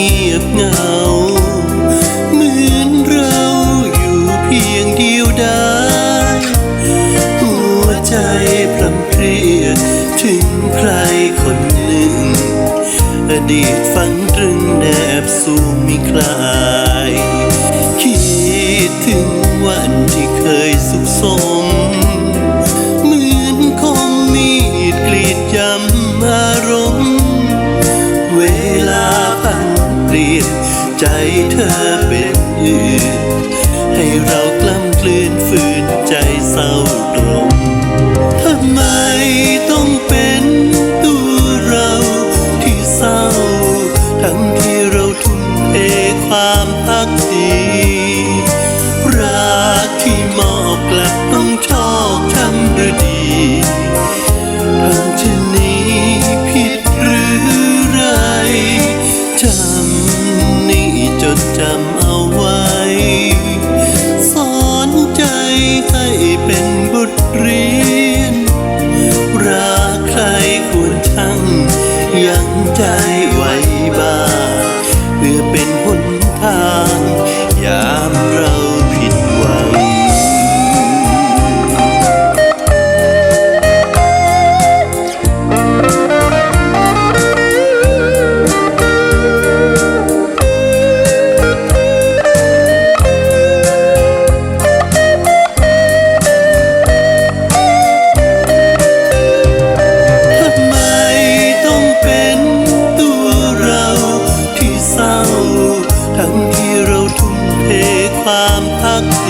งียบเหงา เหมือนเราอยู่เพียงเดียวดายหัวใจพรำเพรียถึงใครคนหนึ่ง อดีตฝันตรึงแนบสูงมีคลา ใจเธอเป็นอื่น ให้เรากล้ำกลืนฝืนใจเศร้าตรงทำไมต้องเป็นตัวเราที่เศร้า ทั้งที่เราทุ่มเทความพักดีรักที่มอบกลับต้องชอกช้ำหรือดี รียนรักใครควรทั้งยังใจ ความทักดี